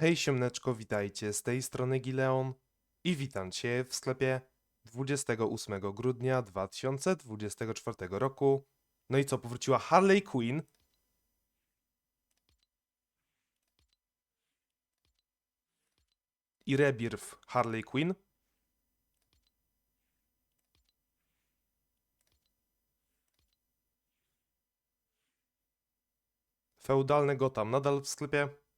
Hej siemneczko, witajcie, z tej strony Gileon i witam Cię w sklepie 28 grudnia 2024 roku. No i co, powróciła Harley Quinn. I rebirth Harley Quinn. Feudalne Gotham nadal w sklepie.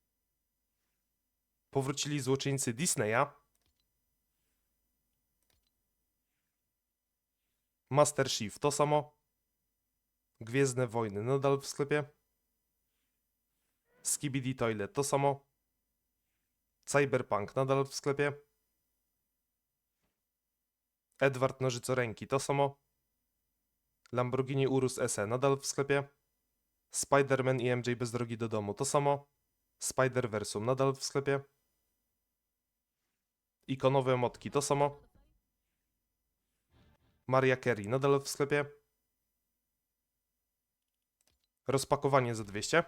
Powrócili złoczyńcy Disneya. Master Chief to samo. Gwiezdne Wojny nadal w sklepie. Skibidi Toilet to samo. Cyberpunk nadal w sklepie. Edward Nożycoręki to samo. Lamborghini Urus SE nadal w sklepie. Spider-Man i MJ bez drogi do domu to samo. Spider-Versum nadal w sklepie. Ikonowe motki to samo. Maria Carey nadal w sklepie. Rozpakowanie za 200.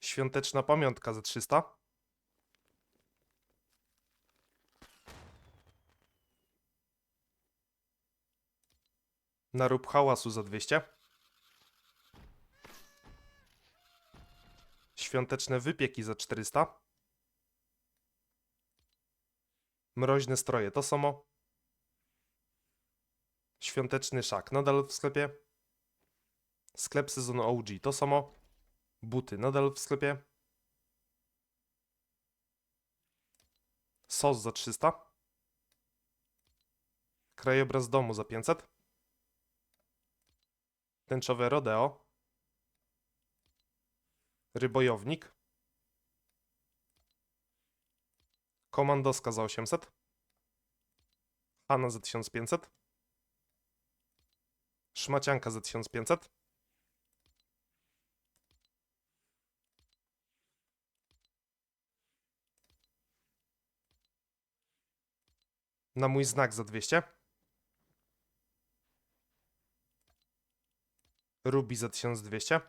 Świąteczna pamiątka za 300. Narób hałasu za 200. Świąteczne wypieki za 400. Mroźne stroje to samo. Świąteczny szak nadal w sklepie. Sklep sezonu OG to samo. Buty nadal w sklepie. Sos za 300. Krajobraz domu za 500. Tęczowe rodeo. Rybojownik. Komandoska za 800. Hanna za 1500. Szmacianka za 1500. Na mój znak za 200. Ruby za 1200.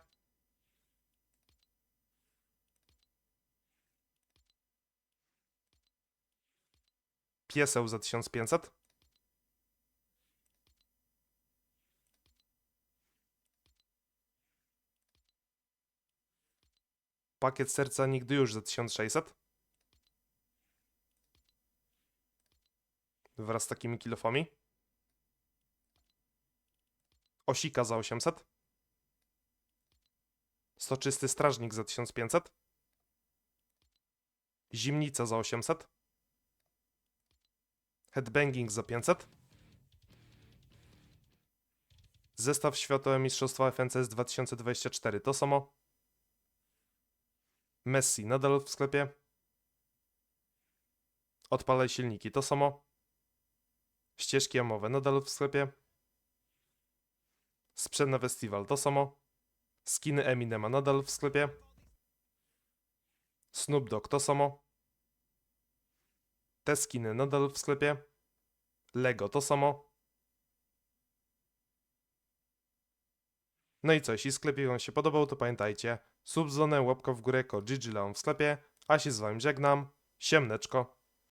Pieseł za 1500. Pakiet serca nigdy już za 1600. Wraz z takimi kilofami. Osika za 800. Soczysty strażnik za 1500. Zimnica za 800. Headbanging za 500. Zestaw Światowe Mistrzostwa FNCS 2024 to samo. Messi nadal w sklepie. Odpalaj silniki to samo. Ścieżki jamowe nadal w sklepie. Sprzęt na festiwal to samo. Skiny Eminema nadal w sklepie. Snoop Dogg to samo. Te skiny nadal w sklepie. Lego to samo. No i co, jeśli sklepie Wam się podobał, to pamiętajcie, subzonę, łapka w górę, kod GGLeon w sklepie, a się z Wami żegnam. Siemneczko.